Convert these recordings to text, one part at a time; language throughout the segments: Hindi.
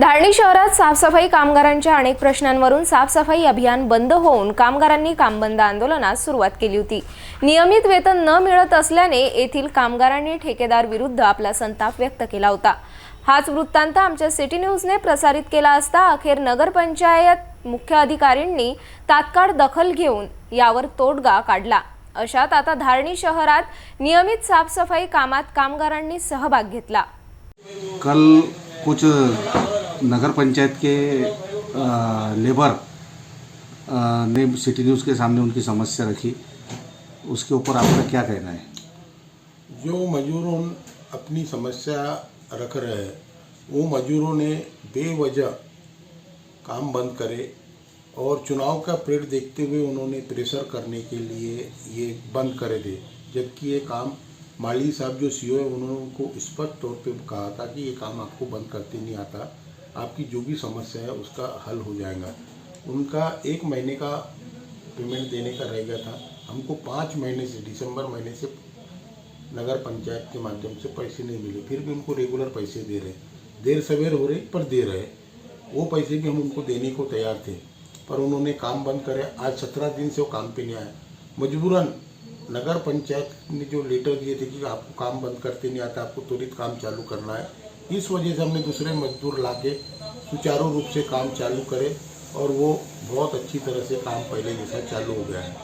धारणी शहरात साफसफाई कामगारांच्या अनेक प्रश्नांवरून साफसफाई अभियान बंद होऊन कामगारांनी कामबंद आंदोलनास सुरुवात केली होती. नियमित वेतन न मिळत असल्याने येथील कामगारांनी ठेकेदार विरुद्ध आपला संताप व्यक्त केला होता. हाच वृत्तांत आमच्या सिटी न्यूजने प्रसारित केला असता अखेर नगरपंचायत मुख्य अधिकाऱ्यांनी तात्काळ दखल घेऊन यावर तोडगा काढला. अशात आता धारणी शहरात नियमित साफसफाई कामात कामगारांनी सहभाग घेतला. कल कुछ नगर पंचायत के लेबर ने सिटी न्यूज़ के सामने उनकी समस्या रखी। उसके ऊपर आपका क्या कहना है? जो मजदूरों अपनी समस्या रख रहे हैं, वो मजदूरों ने बेवजह काम बंद करे और चुनाव का पीरियड देखते हुए उन्होंने प्रेशर करने के लिए ये बंद करे थे जबकि ये काम माली साहब जो सीओ है, उन्होंने उनको स्पष्ट तौर पे कहा था कि ये काम आपको बंद करते नहीं आता। आपकी जो भी समस्या है, उसका हल हो जाएगा। उनका एक महीने का पेमेंट देने का रह गया था। हमको पाँच महीने से, दिसंबर महीने से नगर पंचायत के माध्यम से पैसे नहीं मिले। फिर भी उनको रेगुलर पैसे दे रहे। देर सवेर हो रही, पर दे रहे। वो पैसे भी हम उनको देने को तैयार थे, पर उन्होंने काम बंद करे। आज सत्रह दिन से वो काम पे नहीं आया। मजबूरन नगर पंचायत ने जो लेटर दिए थे कि आपको काम बंद करते नहीं आता, आपको त्वरित काम चालू करना है, इस वजह से हमने दूसरे मजदूर ला के सुचारू रूप से काम चालू करे और वो बहुत अच्छी तरह से काम पहले जैसा चालू हो गया है।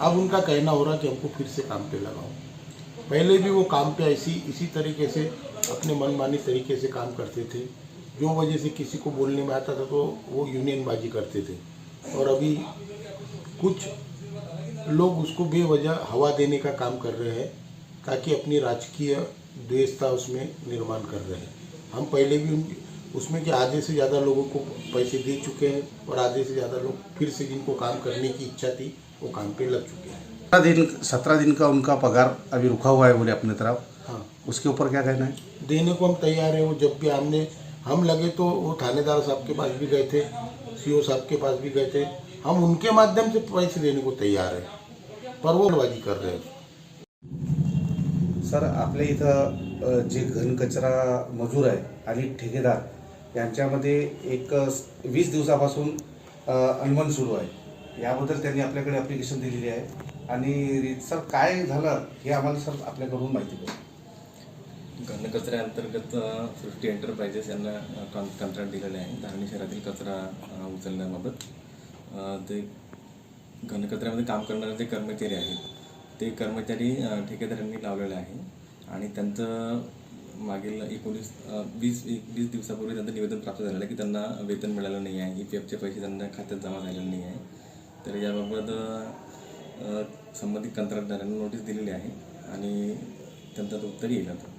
अब उनका कहना हो रहा है कि हमको फिर से काम पे लगाओ। पहले भी वो काम पे ऐसी, इसी तरीके से, अपने मनमानी तरीके से काम करते थे। जो वजह से किसी को बोलने में आता था तो वो यूनियनबाजी करते थे। और अभी कुछ लोग उसको बेवजह हवा देने का काम कर रहे हैं ताकि अपनी राजकीय द्वेषता उसमें निर्माण कर रहे हैं। हम पहले भी उनकी उसमें कि आधे से ज़्यादा लोगों को पैसे दे चुके हैं और आधे से ज़्यादा लोग फिर से जिनको काम करने की इच्छा थी वो काम पे लग चुके हैं। सत्रह दिन सत्रह दिन का उनका पगार अभी रुका हुआ है बोले अपने तरफ़। हाँ। उसके ऊपर क्या कहना है? देने को हम तैयार हैं वो जब भी हमने हम लगे तो वो थानेदार साहब के पास भी गए थे सीओ साहब के पास भी गए थे। हम उनके माध्यम से पैसे देने को तैयार हैं। पर वो बाजी कर रहे हैं सर आपल्या इथं जे घनकचरा मजूर आहे आणि ठेकेदार यांच्यामध्ये एक वीस दिवसापासून अ, अनवन सुरू आहे. याबद्दल त्यांनी आपल्याकडे ॲप्लिकेशन दिलेली आहे. आणि सर काय झालं हे आम्हाला सर आपल्याकडून माहिती द्या घनकचऱ्याअंतर्गत सृष्टी एंटरप्राइजेस यांना अ, कॉन कंत्राट दिलेले आहे. धारणी शहरातील कचरा उचलण्याबाबत. ते घनकचऱ्यामध्ये काम करणारे जे कर्मचारी आहेत ते कर्मचारी ठेकेदारांनी लावलेले आहे. आणि त्यांचं मागील एकोणीस वीस एक वीस दिवसापूर्वी त्यांचं निवेदन प्राप्त झालेलं आहे की त्यांना वेतन मिळालं नाही आहे ई पी एफचे पैसे त्यांना खात्यात जमा झालेले नाही आहे. तर याबाबत संबंधित कंत्राटदारांना नोटीस दिलेली आहे आणि त्यांचं उत्तर येईल आता.